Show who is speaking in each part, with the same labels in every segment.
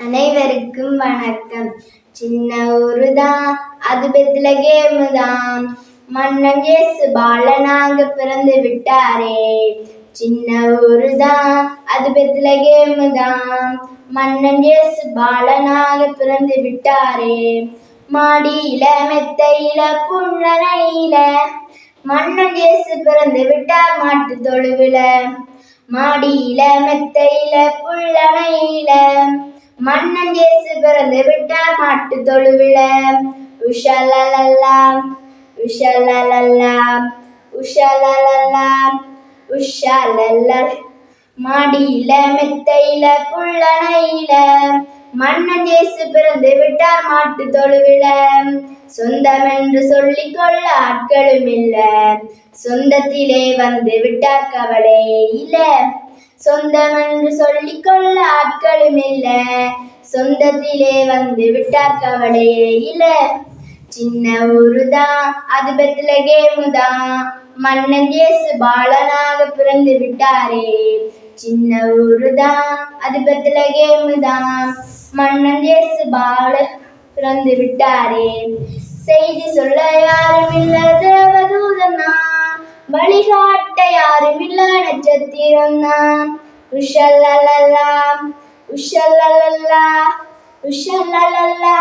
Speaker 1: அனைவருக்கும் வணக்கம். சின்ன ஊருதான் அது பெத்துல கேமு தான் மன்னன் இயேசு பாலனாக பிறந்து விட்டாரே. சின்ன ஊருதான் அது பெத்துல கேமு தான் மன்னன் இயேசு பாலனாக பிறந்து விட்டாரே. மாடியில மெத்தையில புன்னனையில மன்னன் இயேசு பிறந்து விட்டார் மாட்டு தொழுவில. மாடியில மெத்தையில புள்ளனையில மன்னன் இயேசு பிறந்து விட்டார் மாட்டு தொழுவில. உஷலலல்லாம் உஷலலல்லாம் உஷலலல்லாம் உஷலல்ல மாடியில மெத்தையில புள்ளனையில மன்னன் இயேசு பிறந்து விட்டார் மாட்டு தொழுவில. சொந்தம் என்று சொல்லிக் கொள்ள ஆட்களும் இல்ல. சொந்தத்திலே வந்து விட்டார் கவலை இல்ல. சொந்தம் என்று சொல்லிக் ஆட்களும் இல்ல. சொந்தத்திலே வந்து விட்டார் கவலையே இல்ல. சின்ன ஊரு தான் அது பெத்துல கேமுதான் மன்னன் இயேசு பாலனாக பிறந்து விட்டாரே. சின்ன ஊரு தான் அது பெத்துல கேமுதான் மன்னன் இயேசு பால பிறந்து விட்டாரே. செய்தி சொல்ல யாரும் இல்ல தேவதூதனா வழிகாட்ட யாரும் நட்சத்திரம் தான் உஷல்லலல்லா உஷல்லலல்லா உஷல்லலல்லா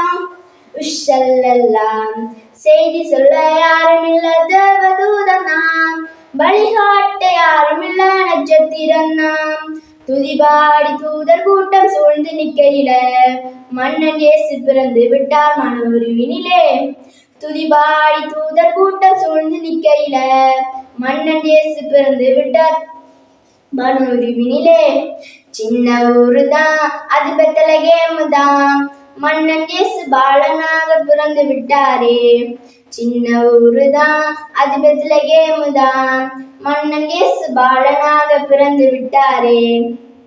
Speaker 1: உஷல்லல்லா. செய்தி சொல்ல யாரும் இல்ல தேவதூதனா வழிகாட்ட யாரும் இல்ல நட்சத்திரம் நாம் துதிபாடி தூதர் கூட்டம் சூழ்ந்து நிற்கையில மன்னன் இயேசு பிறந்து விட்டார் மன உருவினிலே துதிபாடி தூதர் கூட்டம் சூழ்ந்து நிற்கையில மன்னன் இயேசு பிறந்து விட்டார். மனோருவினிலே சின்ன ஊருதான் அது பெத்தல கேமுதான் மன்னன் இயேசு பாலனாக பிறந்து விட்டாரே. சின்ன ஊருதான் அது பெத்தல கேமுதான் மன்னன் இயேசு பாலனாக பிறந்து விட்டாரே.